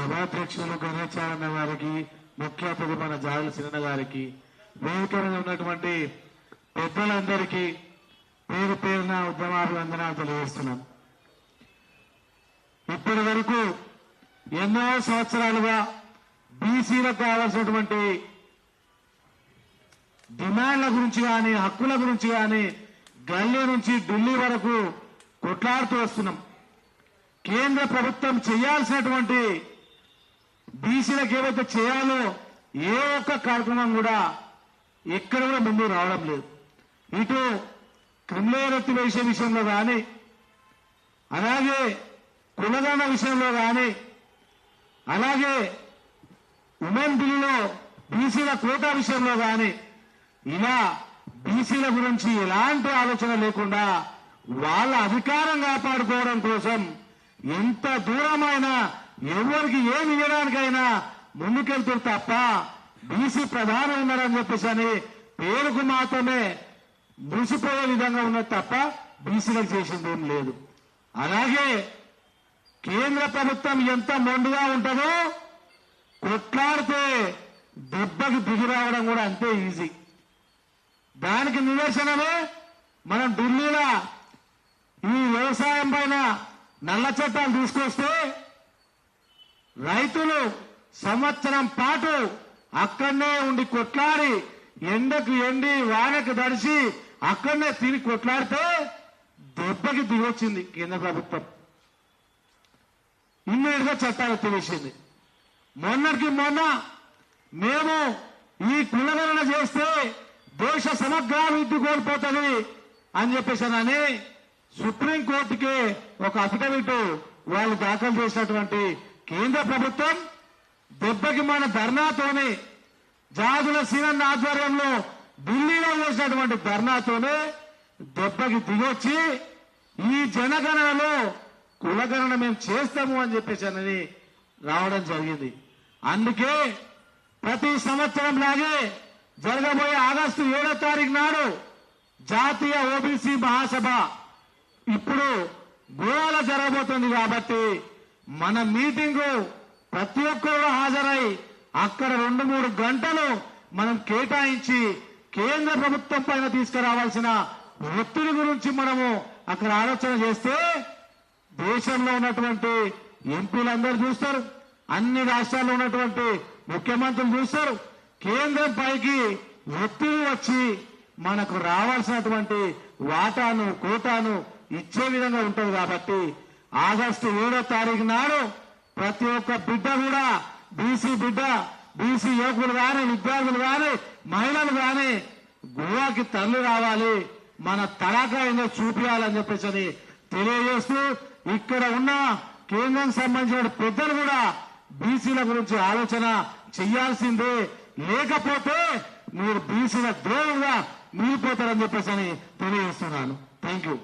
సభాధ్యక్షులు గణేశారన్న గారికి ముఖ్య అతిథి మన జాగుల సిన్న గారికి వేదిక ఉన్నటువంటి పెద్దలందరికీ పేరు పేరున ఉద్యమాభివందనాలు తెలియజేస్తున్నాం ఇప్పటి వరకు ఎన్నో సంవత్సరాలుగా బీసీలకు కావాల్సినటువంటి డిమాండ్ల గురించి కానీ హక్కుల గురించి కానీ గల్లీ నుంచి ఢిల్లీ వరకు కొట్లాడుతూ వస్తున్నాం. కేంద్ర ప్రభుత్వం చేయాల్సినటువంటి బీసీలకు ఏవైతే చేయాలో ఏ ఒక్క కార్యక్రమం కూడా ఎక్కడ కూడా ముందు రావడం లేదు. ఇటు క్రిమినల్ వేసే విషయంలో కానీ అలాగే కులదాన విషయంలో కానీ అలాగే ఉమెన్ బిల్లులో బీసీల కోటా విషయంలో కానీ ఇలా బీసీల గురించి ఎలాంటి ఆలోచన లేకుండా వాళ్ళ అధికారం కాపాడుకోవడం కోసం ఎంత దూరమైనా ఎవరికి ఏమి ఇవ్వడానికైనా ముందుకెళ్తారు తప్ప బీసీ ప్రధాని ఉన్నారని చెప్పేసి అని పేరుకు మాత్రమే మురిసిపోయే విధంగా ఉన్నది తప్ప బీసీలకు చేసింది ఏం లేదు. అలాగే కేంద్ర ప్రభుత్వం ఎంత మొండుగా ఉంటుందో కొట్లాడితే దెబ్బకి దిగి రావడం కూడా అంతే ఈజీ. దానికి నిదర్శనమే మనం ఢిల్లీలో ఈ వ్యవసాయం పైన నల్ల చట్టాలు తీసుకొస్తే రైతులు సంవత్సరం పాటు అక్కడనే ఉండి కొట్లాడి ఎండకు ఎండి వానకు దడిసి అక్కడనే తిని కొట్లాడితే దెబ్బకి దిగొచ్చింది కేంద్ర ప్రభుత్వం. ఇమ్మీడియట్గా చట్టాలు ఎత్తివేసింది మొన్నటికి మొన్న మేము ఈ కులగణన చేస్తే దేశ సమగ్రాభివృద్ధి కోల్పోతుంది అని చెప్పేసానని సుప్రీంకోర్టుకి ఒక అఫిడవిట్ వాళ్ళు దాఖలు చేసినటువంటి కేంద్ర ప్రభుత్వం దెబ్బకి మన ధర్నాతోనే జాదుల సీనన్న ఆధ్వర్యంలో ఢిల్లీలో చేసినటువంటి ధర్నాతోనే దెబ్బకి దిగొచ్చి ఈ జనగణనలో కులగణన మేము చేస్తాము అని చెప్పేసి రావడం జరిగింది. అందుకే ప్రతి సంవత్సరం లాగే జరగబోయే ఆగస్టు ఏడో తారీఖు నాడు జాతీయ ఓబీసీ మహాసభ ఇప్పుడు గోవాలో జరగబోతుంది కాబట్టి మన మీటింగ్ ప్రతి ఒక్కరు హాజరై అక్కడ రెండు మూడు గంటలు మనం కేటాయించి కేంద్ర ప్రభుత్వం పైన తీసుకురావాల్సిన ఒత్తిడి గురించి మనము అక్కడ ఆలోచన చేస్తే దేశంలో ఉన్నటువంటి ఎంపీలందరూ చూస్తారు. అన్ని రాష్ట్రాల్లో ఉన్నటువంటి ముఖ్యమంత్రులు చూస్తారు. కేంద్రం పైకి ఒత్తిడి వచ్చి మనకు రావాల్సినటువంటి వాటాను కోటాను ఇచ్చే విధంగా ఉంటుంది కాబట్టి ఆగస్టు ఏడో తారీఖు నాడు ప్రతి ఒక్క బిడ్డ కూడా బీసీ బిడ్డ బీసీ యువకులు కానీ విద్యార్థులు కానీ మహిళలు కానీ గోవాకి తరలి రావాలి. మన తడాకా ఏందో చూపించాలని చెప్పేసి అని తెలియజేస్తూ ఇక్కడ ఉన్న కేంద్రం సంబంధించిన పెద్దలు కూడా బీసీల గురించి ఆలోచన చెయ్యాల్సిందే లేకపోతే మీరు బీసీల ద్రోహులుగా మిగిలిపోతారని చెప్పేసి అని తెలియజేస్తున్నాను. Thank you